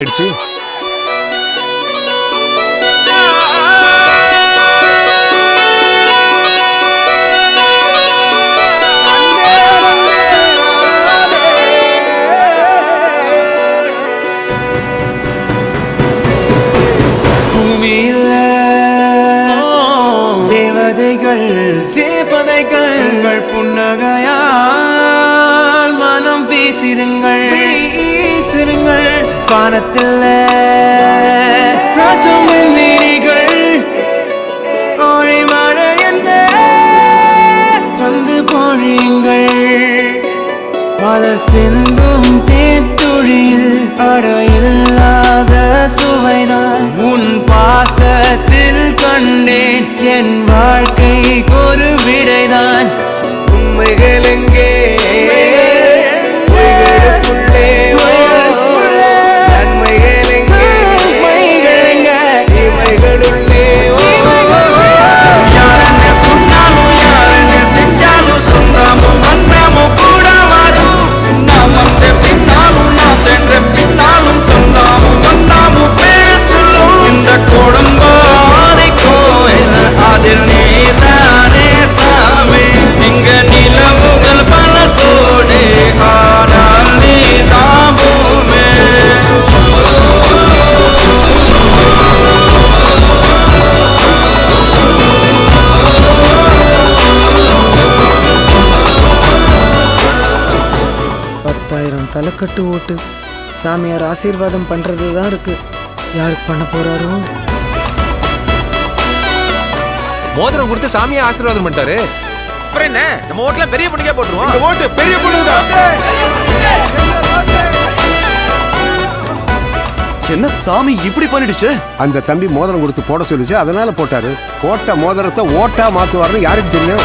അടിച്ച് ദേവതകൾ ദേവതകൾ. പുണ്ണകയാൽ മനം വീസിരുങ്ങൾ വീസിരുങ്ങൾ வானத்தில் ராஜம் நீரிகள் ஓடி மழை என்ன வந்து பொழியுங்கள். பல சிந்தும் தேத்துழியில் அடையில் பத்தாயிரம் தலைக்கட்டு ஓட்டு. சாமியார் ஆசீர்வாதம் பண்றது தான் இருக்கு. யாருக்கு பண்ண போறாரோ? மோதிரம் கொடுத்து சாமியை ஆசீர்வாதம் பண்ணிட்டாரு. அப்புறம் என்ன? நம்ம ஓட்டுல பெரிய பொண்ணுக்கே போட்டுருவோம். ஓட்டு பெரிய பொண்ணுதான் என்ன சாமி இப்படி பண்ணிடுச்சு? அந்த தம்பி மோதிரம் கொடுத்து போட சொல்லுச்சு. அதனால போட்டாரு. போட்ட மோதிரத்தை ஓட்டா மாத்துவாருன்னு யாருக்கு தெரியும்?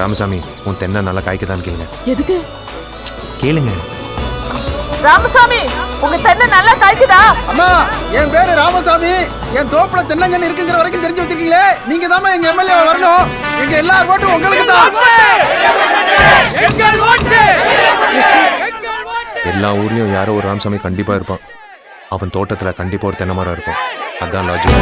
ராமசாமி உன் தென்னை நல்லா காய்க்குதான்னு கேளுங்க. எதுக்கு? கேளுங்க. ராமசாமி உங்க தென்னை நல்லா காய்க்குதா? அம்மா என் பேரு ராமசாமி. என் தோப்புல தென்னங்கன்னு இருக்குங்கிற வரைக்கும் தெரிஞ்சு வச்சிருக்கீங்களே? நீங்க தான் எங்க எம்எல்ஏ வரணும். எங்க எல்லா ஓட்டும் உங்களுக்கு தான். எல்லா ஊர்லயும் யாரோ ஒரு ராமசாமி கண்டிப்பா இருப்பான். அவன் தோட்டத்துல கண்டிப்பா ஒரு தென்னை மரம் இருக்கும். அதான் லாஜிக்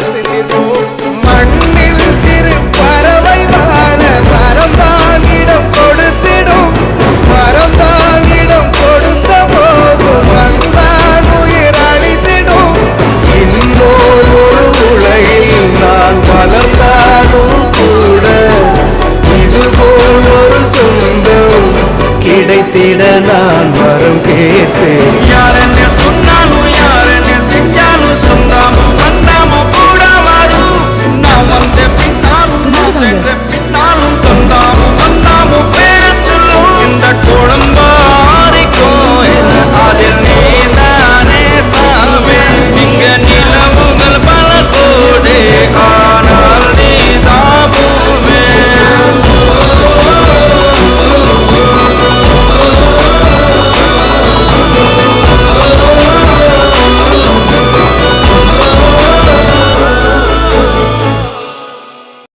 dejaste mi.